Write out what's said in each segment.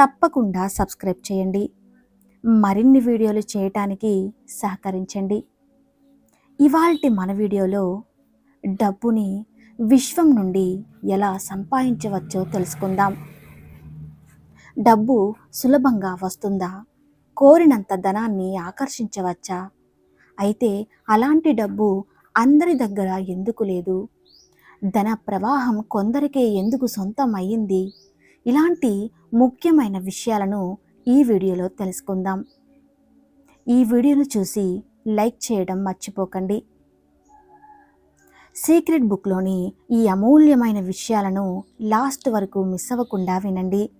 తప్పకుండా సబ్స్క్రైబ్ చేయండి. మరిన్ని వీడియోలు చేయటానికి సహకరించండి. ఇవాల్టి మన వీడియోలో డబ్బుని విశ్వం నుండి ఎలా సంపాదించవచ్చో తెలుసుకుందాం. డబ్బు సులభంగా వస్తుందా? కోరినంత ధనాన్ని ఆకర్షించవచ్చా? అయితే అలాంటి డబ్బు అందరి దగ్గర ఎందుకు లేదు? ధన ప్రవాహం కొందరికే ఎందుకు సొంతం అయ్యింది ఇలాంటి ముఖ్యమైన విషయాలను ఈ వీడియోలో తెలుసుకుందాం. ఈ వీడియోను చూసి లైక్ చేయడం మర్చిపోకండి. సీక్రెట్ బుక్లోని ఈ అమూల్యమైన విషయాలను లాస్ట్ వరకు మిస్ అవ్వకుండా వినండి.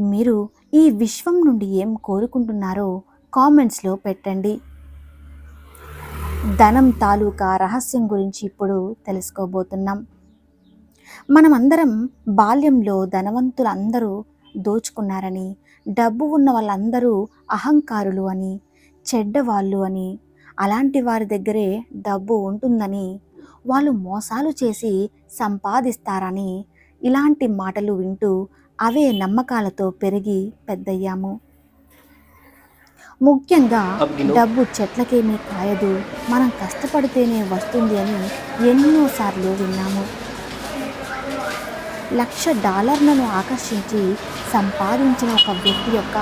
మీరు ఈ విశ్వం నుండి ఏం కోరుకుంటున్నారో కామెంట్స్లో పెట్టండి. ధనం తాలూకా రహస్యం గురించి ఇప్పుడు తెలుసుకోబోతున్నాం. మనమందరం బాల్యంలో ధనవంతులు అందరూ దోచుకున్నారని డబ్బు ఉన్న వాళ్ళందరూ అహంకారులు అని చెడ్డవాళ్ళు అని అలాంటి వారి దగ్గరే డబ్బు ఉంటుందని వాళ్ళు మోసాలు చేసి సంపాదిస్తారని ఇలాంటి మాటలు వింటూ అవే నమ్మకాలతో పెరిగి పెద్దయ్యాము. ముఖ్యంగా డబ్బు చెట్లకేమీ కాయదు మనం కష్టపడితేనే వస్తుంది అని ఎన్నోసార్లు విన్నాము. లక్ష డాలర్లను ఆకర్షించి సంపాదించిన ఒక వ్యక్తి యొక్క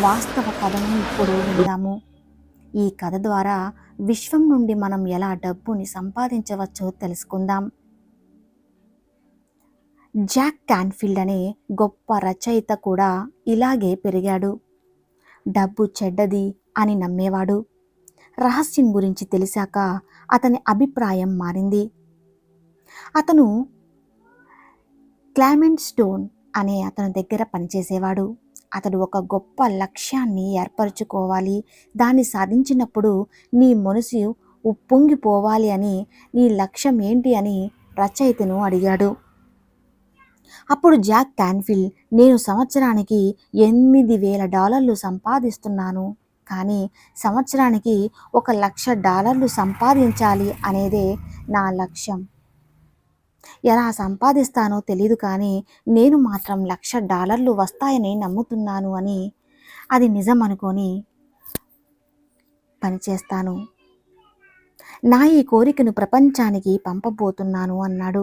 వాస్తవ కథను ఇప్పుడు విందాము. ఈ కథ ద్వారా విశ్వం నుండి మనం ఎలా డబ్బుని సంపాదించవచ్చో తెలుసుకుందాం. జాక్ క్యాన్ఫీల్డ్ అనే గొప్ప రచయిత కూడా ఇలాగే పెరిగాడు. డబ్బు చెడ్డది అని నమ్మేవాడు. రహస్యం గురించి తెలిసాక అతని అభిప్రాయం మారింది. అతను క్లామెంట్ స్టోన్ అనే అతని దగ్గర పనిచేసేవాడు. అతడు ఒక గొప్ప లక్ష్యాన్ని ఏర్పరచుకోవాలి. దాన్ని సాధించినప్పుడు నీ మనసు ఉప్పొంగిపోవాలి అని నీ లక్ష్యం ఏంటి అని రచయితను అడిగాడు. అప్పుడు జాక్ క్యాన్ఫిల్ నేను సంవత్సరానికి ఎనిమిది వేల డాలర్లు సంపాదిస్తున్నాను. కానీ సంవత్సరానికి ఒక లక్ష డాలర్లు సంపాదించాలి అనేదే నా లక్ష్యం. ఎలా సంపాదిస్తానో తెలియదు కానీ నేను మాత్రం లక్ష డాలర్లు వస్తాయని నమ్ముతున్నాను అని అది నిజం అనుకొని పనిచేస్తాను. నా ఈ కోరికను ప్రపంచానికి పంపబోతున్నాను అన్నాడు.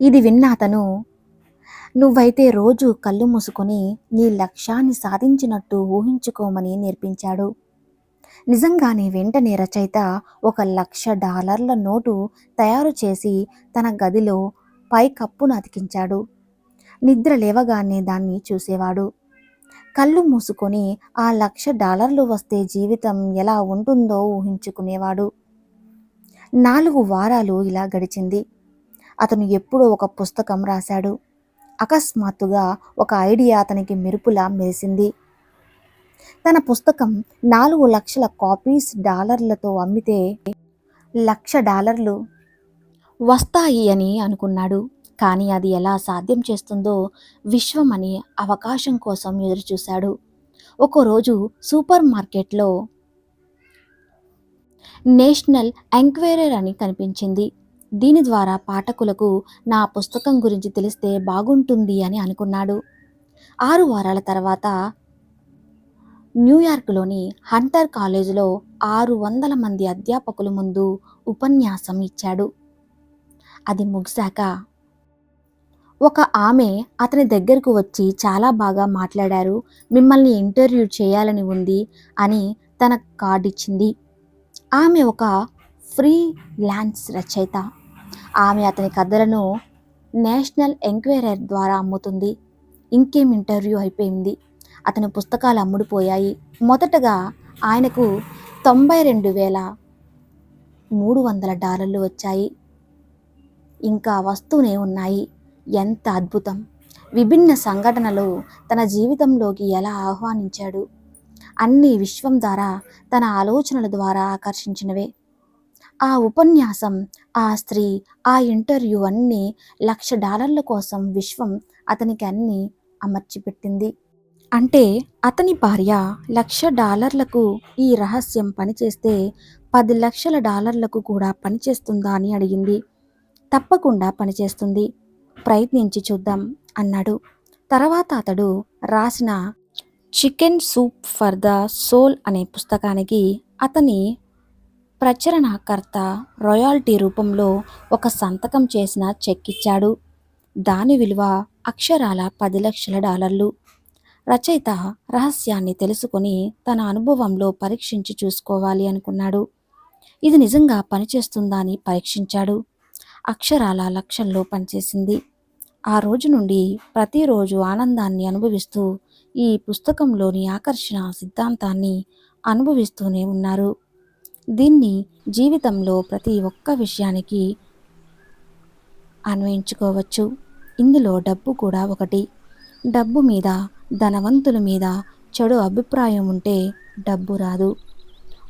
ఇది విన్న అతను నువ్వైతే రోజు కళ్ళు మూసుకొని నీ లక్ష్యాన్ని సాధించినట్టు ఊహించుకోమని నేర్పించాడు. నిజంగానే వెంటనే రచయిత ఒక లక్ష డాలర్ల నోటు తయారు చేసి తన గదిలో పై కప్పును అతికించాడు. నిద్ర లేవగానే దాన్ని చూసేవాడు. కళ్ళు మూసుకొని ఆ లక్ష డాలర్లు వస్తే జీవితం ఎలా ఉంటుందో ఊహించుకునేవాడు. నాలుగు వారాలు ఇలా గడిచింది. అతను ఎప్పుడో ఒక పుస్తకం రాశాడు. అకస్మాత్తుగా ఒక ఐడియా అతనికి మెరుపులా మెరిసింది. తన పుస్తకం నాలుగు లక్షల కాపీస్ డాలర్లతో అమ్మితే లక్ష డాలర్లు వస్తాయి అని అనుకున్నాడు. కానీ అది ఎలా సాధ్యం చేస్తుందో విశ్వం అని అవకాశం కోసం ఎదురుచూశాడు. ఒకరోజు సూపర్ మార్కెట్లో నేషనల్ ఎంక్వైరర్ అని కనిపించింది. దీని ద్వారా పాఠకులకు నా పుస్తకం గురించి తెలిస్తే బాగుంటుంది అని అనుకున్నాడు. ఆరు వారాల తర్వాత న్యూయార్క్లోని హంటర్ కాలేజీలో ఆరు వందల మంది అధ్యాపకుల ముందు ఉపన్యాసం ఇచ్చాడు. అది ముగిశాక ఒక ఆమె అతని దగ్గరకు వచ్చి చాలా బాగా మాట్లాడారు మిమ్మల్ని ఇంటర్వ్యూ చేయాలని ఉంది అని తన కార్డు ఇచ్చింది ఆమె ఒక ఫ్రీ ల్యాన్స్ రచయిత. ఆమె అతని కథలను నేషనల్ ఎంక్వైరర్ ద్వారా అమ్ముతుంది. ఇంకేం ఇంటర్వ్యూ అయిపోయింది? అతని పుస్తకాలు అమ్ముడుపోయాయి. మొదటగా ఆయనకు తొంభై రెండు వేల మూడు వందల డాలర్లు వచ్చాయి. ఇంకా వస్తూనే ఉన్నాయి. ఎంత అద్భుతం! విభిన్న సంఘటనలు తన జీవితంలోకి ఎలా ఆహ్వానించాడు. అన్ని విశ్వం ద్వారా తన ఆలోచనల ద్వారా ఆకర్షించినవే. ఆ ఉపన్యాసం ఆ స్త్రీ ఆ ఇంటర్వ్యూ అన్నీ లక్ష డాలర్ల కోసం విశ్వం అతనికి అన్ని అమర్చిపెట్టింది. అంటే అతని భార్య లక్ష డాలర్లకు ఈ రహస్యం పనిచేస్తే పది లక్షల డాలర్లకు కూడా పనిచేస్తుందా అని అడిగింది. తప్పకుండా పనిచేస్తుంది. ప్రయత్నించి చూద్దాం అన్నాడు. తర్వాత అతడు రాసిన chicken soup for the soul అనే పుస్తకానికి అతని ప్రచురణకర్త రాయల్టీ రూపంలో ఒక సంతకం చేసిన చెక్ ఇచ్చాడు. దాని విలువ అక్షరాల పది లక్షల డాలర్లు. రచయిత రహస్యాన్ని తెలుసుకొని తన అనుభవంలో పరీక్షించి చూసుకోవాలి అనుకున్నాడు. ఇది నిజంగా పనిచేస్తుందా అని పరీక్షించాడు. అక్షరాల లక్ష్యంలో పనిచేసింది. ఆ రోజు నుండి ప్రతిరోజు ఆనందాన్ని అనుభవిస్తూ ఈ పుస్తకంలోని ఆకర్షణ సిద్ధాంతాన్ని అనుభవిస్తూనే ఉన్నారు. దీన్ని జీవితంలో ప్రతి ఒక్క విషయానికి అన్వయించుకోవచ్చు. ఇందులో డబ్బు కూడా ఒకటి. డబ్బు మీద ధనవంతుల మీద చెడు అభిప్రాయం ఉంటే డబ్బు రాదు.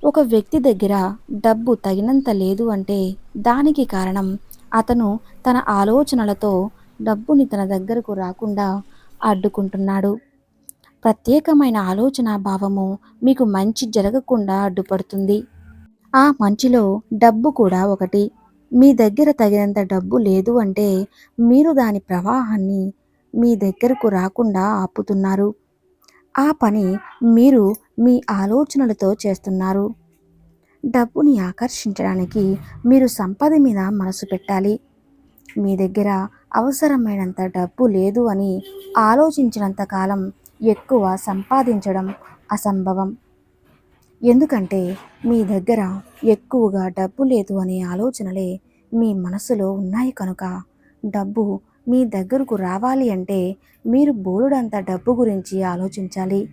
ఒక వ్యక్తి దగ్గర డబ్బు తగినంత లేదు అంటే దానికి కారణం అతను తన ఆలోచనలతో డబ్బుని తన దగ్గరకు రాకుండా అడ్డుకుంటున్నాడు. ప్రత్యేకమైన ఆలోచన భావము మీకు మంచి జరగకుండా అడ్డుపడుతుంది. ఆ మంచిలో డబ్బు కూడా ఒకటి. మీ దగ్గర తగినంత డబ్బు లేదు అంటే మీరు దాని ప్రవాహాన్ని మీ దగ్గరకు రాకుండా ఆపుతున్నారు. ఆ పని మీరు మీ ఆలోచనలతో చేస్తున్నారు. డబ్బుని ఆకర్షించడానికి మీరు సంపద మీద మనసు పెట్టాలి. మీ దగ్గర అవసరమైనంత డబ్బు లేదు అని ఆలోచించినంత కాలం ఎక్కువ సంపాదించడం అసంభవం. ఎందుకంటే మీ దగ్గర ఎక్కువగా డబ్బు లేదు అనే ఆలోచనలే మీ మనసులో ఉన్నాయి కనుక డబ్బు మీ దగ్గరకు రావాలి అంటే మీరు బోలుడంత డబ్బు గురించి ఆలోచించాలి.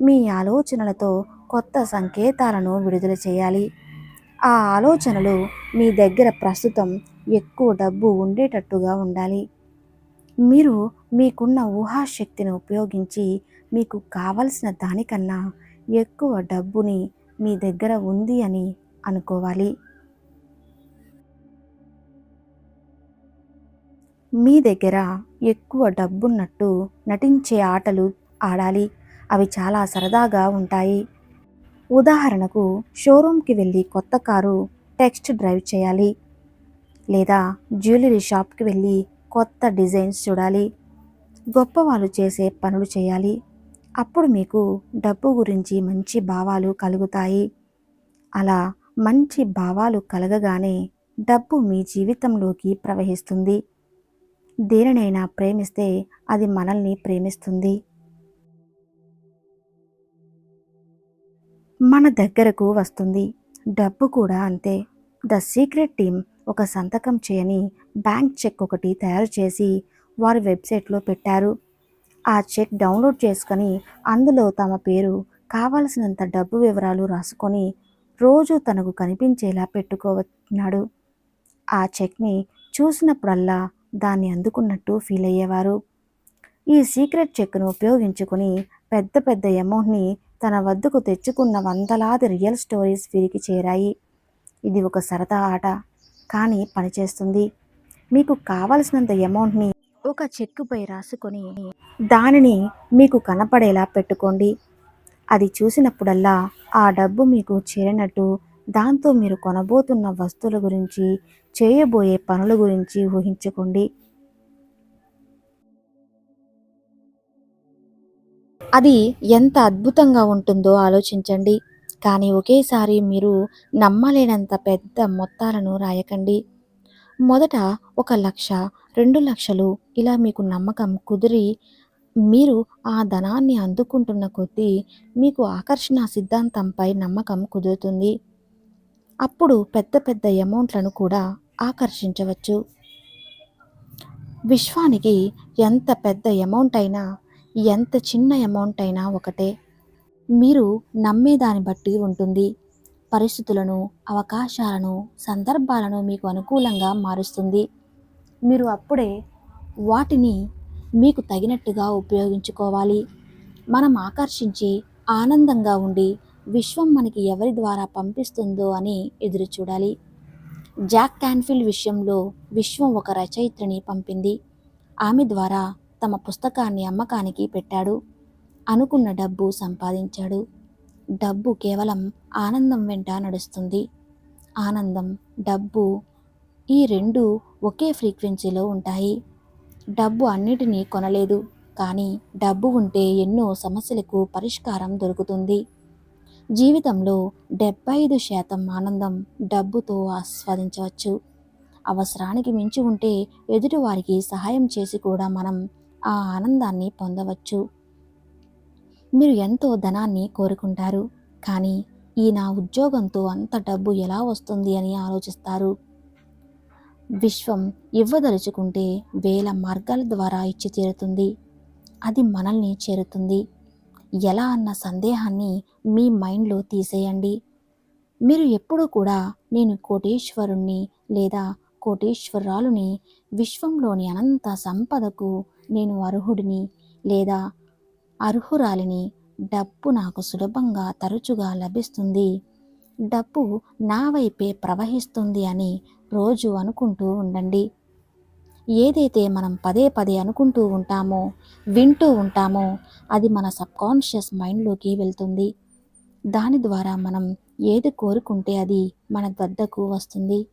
మీ ఆలోచనలతో కొత్త సంకేతాలను విడుదల చేయాలి. ఆ ఆలోచనలు మీ దగ్గర ప్రస్తుతం ఎక్కువ డబ్బు ఉండేటట్టుగా ఉండాలి. మీరు మీకున్న ఊహాశక్తిని ఉపయోగించి మీకు కావలసిన దానికన్నా ఎక్కువ డబ్బుని మీ దగ్గర ఉంది అని అనుకోవాలి. మీ దగ్గర ఎక్కువ డబ్బున్నట్టు నటించే ఆటలు ఆడాలి. అవి చాలా సరదాగా ఉంటాయి. ఉదాహరణకు షోరూమ్కి వెళ్ళి కొత్త కారు టెక్స్ట్ డ్రైవ్ చేయాలి. లేదా జ్యువెలరీ షాప్కి వెళ్ళి కొత్త డిజైన్స్ చూడాలి. గొప్ప వాళ్ళు చేసే పనులు చేయాలి. అప్పుడు మీకు డబ్బు గురించి మంచి భావాలు కలుగుతాయి. అలా మంచి భావాలు కలగగానే డబ్బు మీ జీవితంలోకి ప్రవహిస్తుంది. దేనినైనా ప్రేమిస్తే అది మనల్ని ప్రేమిస్తుంది. మన దగ్గరకు వస్తుంది. డబ్బు కూడా అంతే. ద సీక్రెట్ టీమ్ ఒక సంతకం చేయని బ్యాంక్ చెక్ ఒకటి తయారు చేసి వారి వెబ్సైట్లో పెట్టారు. ఆ చెక్ డౌన్లోడ్ చేసుకొని అందులో తమ పేరు కావలసినంత డబ్బు వివరాలు రాసుకొని రోజు తనకు కనిపించేలా పెట్టుకోవచ్చున్నాడు ఆ చెక్ని చూసినప్పుడల్లా దాన్ని అందుకున్నట్టు ఫీల్ అయ్యేవారు. ఈ సీక్రెట్ చెక్ను ఉపయోగించుకుని పెద్ద పెద్ద అమౌంట్ని తన వద్దకు తెచ్చుకున్న వందలాది రియల్ స్టోరీస్ వీరికి చేరాయి. ఇది ఒక సరదా ఆట కానీ పనిచేస్తుంది. మీకు కావలసినంత అమౌంట్ని ఒక చెక్కుపై రాసుకొని దానిని మీకు కనపడేలా పెట్టుకోండి. అది చూసినప్పుడల్లా ఆ డబ్బు మీకు చేరినట్టు దాంతో మీరు కొనబోతున్న వస్తువుల గురించి చేయబోయే పనుల గురించి ఊహించుకోండి. అది ఎంత అద్భుతంగా ఉంటుందో ఆలోచించండి. కానీ ఒకేసారి మీరు నమ్మలేనంత పెద్ద మొత్తాలను రాయకండి. మొదట ఒక లక్ష రెండు లక్షలు ఇలా మీకు నమ్మకం కుదిరి మీరు ఆ ధనాన్ని అందుకుంటున్న కొద్దీ మీకు ఆకర్షణ సిద్ధాంతంపై నమ్మకం కుదురుతుంది. అప్పుడు పెద్ద పెద్ద అమౌంట్లను కూడా ఆకర్షించవచ్చు. విశ్వానికి ఎంత పెద్ద అమౌంట్ అయినా ఎంత చిన్న అమౌంట్ అయినా ఒకటే. మీరు నమ్మేదాన్ని బట్టి ఉంటుంది. పరిస్థితులను అవకాశాలను సందర్భాలను మీకు అనుకూలంగా మారుస్తుంది. మీరు అప్పుడే వాటిని మీకు తగినట్టుగా ఉపయోగించుకోవాలి. మనం ఆకర్షించి ఆనందంగా ఉండి విశ్వం మనకి ఎవరి ద్వారా పంపిస్తుందో అని ఎదురు చూడాలి. జాక్ క్యాన్ఫిల్ విషయంలో విశ్వం ఒక రచయిత్రిని పంపింది. ఆమె ద్వారా తమ పుస్తకాన్ని అమ్మకానికి పెట్టాడు. అనుకున్న డబ్బు సంపాదించాడు. డబ్బు కేవలం ఆనందం వెంట నడుస్తుంది. ఆనందం డబ్బు ఈ రెండు ఒకే ఫ్రీక్వెన్సీలో ఉంటాయి. డబ్బు అన్నిటినీ కొనలేదు. కానీ డబ్బు ఉంటే ఎన్నో సమస్యలకు పరిష్కారం దొరుకుతుంది. జీవితంలో డెబ్బై ఐదు శాతం ఆనందం డబ్బుతో ఆస్వాదించవచ్చు. అవసరానికి మించి ఉంటే ఎదుటివారికి సహాయం చేసి కూడా మనం ఆ ఆనందాన్ని పొందవచ్చు. మీరు ఎంతో ధనాన్ని కోరుకుంటారు. కానీ ఈ నా ఉద్యోగంతో అంత డబ్బు ఎలా వస్తుంది అని ఆలోచిస్తారు. విశ్వం ఇవ్వదలుచుకుంటే వేల మార్గాల ద్వారా ఇచ్చి తీరుతుంది. అది మనల్ని చేరుతుంది. ఎలా అన్న సందేహాన్ని మీ మైండ్లో తీసేయండి. మీరు ఎప్పుడూ కూడా నేను కోటేశ్వరుణ్ణి లేదా కోటీశ్వరాలుని విశ్వంలోని అనంత సంపదకు నేను అర్హుడిని లేదా అర్హురాలిని డబ్బు నాకు సులభంగా తరచుగా లభిస్తుంది. డబ్బు నా వైపే ప్రవహిస్తుంది అని రోజు అనుకుంటూ ఉండండి. ఏదైతే మనం పదే పదే అనుకుంటూ ఉంటామో వింటూ ఉంటామో అది మన సబ్కాన్షియస్ మైండ్లోకి వెళ్తుంది. దాని ద్వారా మనం ఏది కోరుకుంటే అది మన వద్దకు వస్తుంది.